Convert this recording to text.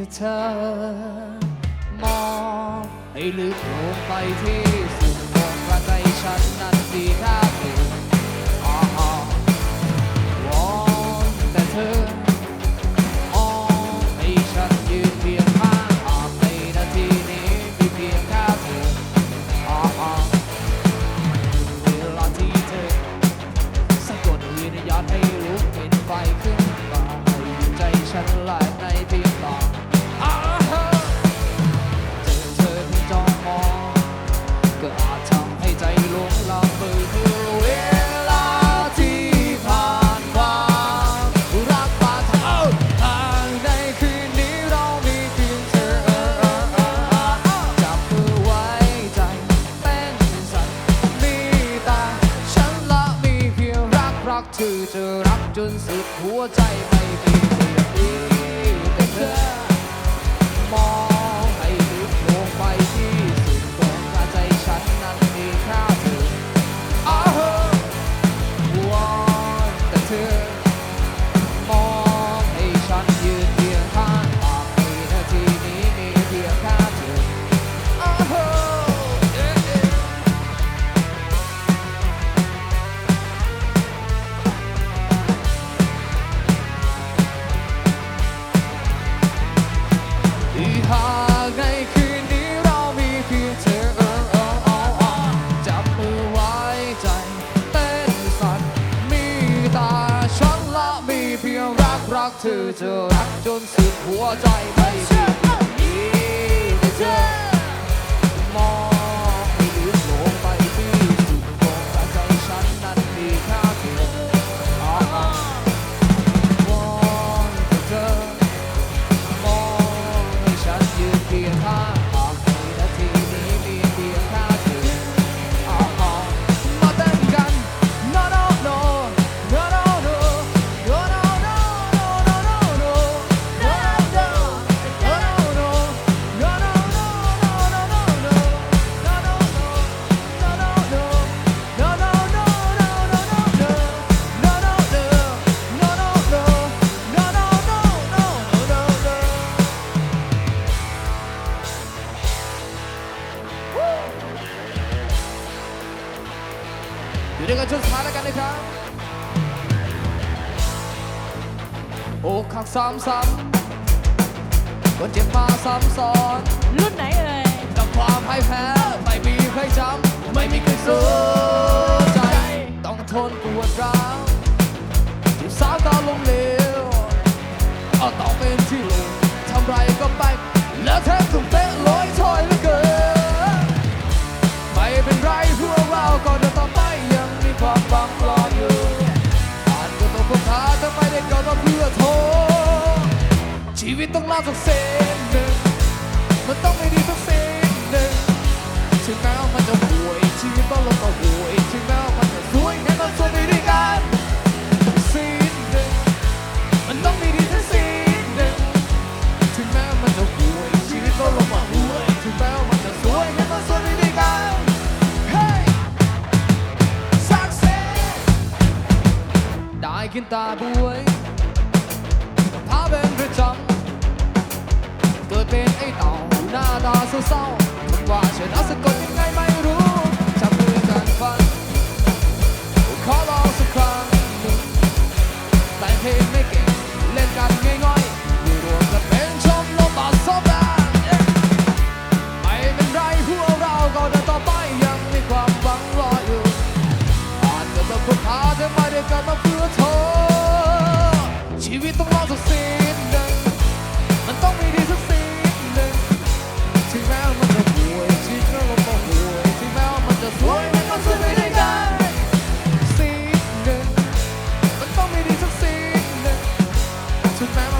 แต่เธอ มองให้ลึกลงไปที่สุดของกระใจฉันนั้นดีแค่เพียงอ่าวอนแต่เธอมองให้ฉันยืนเพียงข้างหากในนาทีนี้มีเพียงแค่เธออ่าเวลาที่เธอสะกดวิญญาณให้ลุกเป็นไฟขึ้นมาให้ใจฉันแล ก็อาจทำให้ใจหลงลำเบอเมื่อเวลาที่ผ่านความรักมาทางทางในคืนนี้เรามีเพียงเธอจับมือไว้ใจเต้นสั่นมีตาฉันละมีเพียงรักรักเธอจะรักจนสุดหัวใจไม่มีเปลี่ยน กรักเธอจะรักจนสุดหัวใจไม่ ด้วยกันจนสุดท้ายแล้วกันนะครับ โอกหักซ้ำซ้ำคนเจ็บมาซ้ำซ้อนรุ่นไหนเอ่ยกับความพ่ายแพ้ ไม่มีใครจำไม่มีใครสู้ ชีวิตต้องลาสักเส้นหนึ่งมันต้องไม่ดีสักสิ่งหนึ่งถึงแม้วมันจะห่วยชีวิตต้องลงมาห่วยถึงแม้วมันจะสวยให้มันสวยไปด้วยกันสิ่งหนึ่งมันต้องมีดีสักสิ่งหนึ่งถึงแม้วมันจะห่วยชีวิตต้องลงมาห่วยถึงแม้วมันจะสวยให้มันสวยไปด้วยกัน Hey success ได้กินตาบั Và trời 高 to family.